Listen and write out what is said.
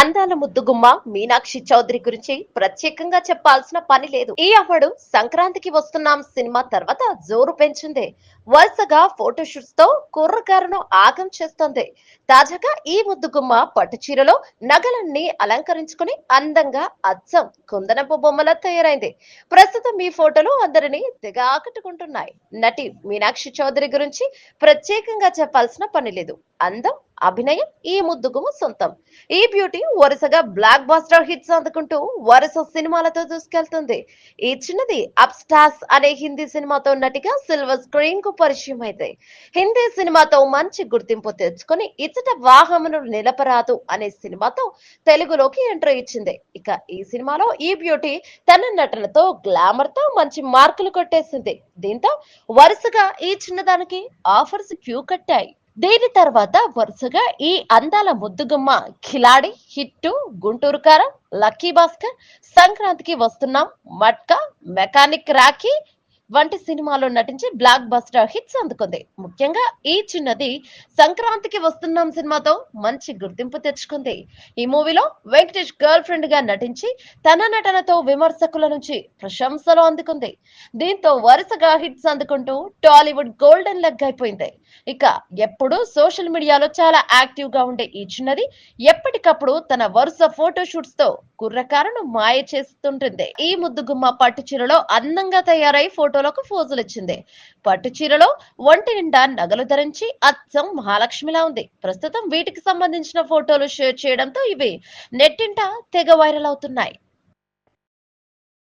అందాల ముద్దుగుమ్మ మీనాక్షి చౌదరి గురించి ప్రత్యేకంగా చెప్పాల్సిన పని లేదు. ఈ అమ్మడు సంక్రాంతికి వస్తున్నాం సినిమా తర్వాత జోరు పెంచింది. వరుసగా ఫోటోషూట్స్తో కుర్రకారును ఆగం చేస్తోంది. తాజాగా ఈ ముద్దుగుమ్మ పట్టు చీరలో నగలన్నీ అలంకరించుకుని అందంగా అచ్చం కుందనపు బొమ్మలా తయారైంది. ప్రస్తుతం ఈ ఫోటోలు అందరినీ తెగ ఆకట్టుకుంటున్నాయి. నటి మీనాక్షి చౌదరి గురించి ప్రత్యేకంగా చెప్పాల్సిన పని లేదు. అందం అభినయం ఈ ముద్దుగుమ్మ సొంతం. ఈ బ్యూటీ వరుసగా బ్లాక్ బాస్టర్ హిట్స్ అందుకుంటూ వరుస సినిమాలతో దూసుకెళ్తుంది. ఈ చిన్నది అప్ స్టార్స్ అనే హిందీ సినిమాతో నటిగా సిల్వర్ స్క్రీన్కు పరిచయం అయితే హిందీ సినిమాతో మంచి గుర్తింపు తెచ్చుకొని ఇచ్చట వాహమును నిలపరాదు అనే సినిమాతో తెలుగులోకి ఎంట్రీ ఇచ్చింది. ఇక ఈ సినిమాలో ఈ బ్యూటీ తన నటనతో గ్లామర్తో మంచి మార్కులు కొట్టేసింది. దీంతో వరుసగా ఈ చిన్నదానికి ఆఫర్స్ క్యూ కట్టాయి. దీని తర్వాత వరుసగా ఈ అందాల ముద్దుగుమ్మ ఖిలాడి హిట్టు గుంటూరు కారం లక్కీ భాస్కర్ సంక్రాంతికి వస్తున్నాం. మట్కా మెకానిక్ రాఖీ వంటి సినిమాలో నటించి బ్లాక్ బస్టర్ హిట్స్ అందుకుంది. ముఖ్యంగా ఈ చిన్నది సంక్రాంతికి వస్తున్నాం సినిమాతో మంచి గుర్తింపు తెచ్చుకుంది. ఈ మూవీలో వెంకటేష్ గర్ల్ ఫ్రెండ్గా నటించి తన నటనతో విమర్శకుల నుంచి ప్రశంసలు అందుకుంది. దీంతో వరుసగా హిట్స్ అందుకుంటూ టాలీవుడ్ గోల్డెన్ లెగ్ అయిపోయింది. ఇక ఎప్పుడు సోషల్ మీడియాలో చాలా యాక్టివ్గా ఉండే ఈ చిన్నది ఎప్పటికప్పుడు తన వరుస ఫోటో షూట్స్తో కుర్రకారును మాయ చేస్తుంటుంది. ఈ ముద్దుగుమ్మ పట్టు చీరలో అందంగా తయారై ఫోటో ఫోటోలకు ఫోజులు ఇచ్చింది పట్టు చీరలో ఒంటి నిండా నగలు ధరించి అచ్చం మహాలక్ష్మిలా ఉంది. ప్రస్తుతం వీటికి సంబంధించిన ఫోటోలు షేర్ చేయడంతో ఇవి నెట్టింట తెగ వైరల్ అవుతున్నాయి.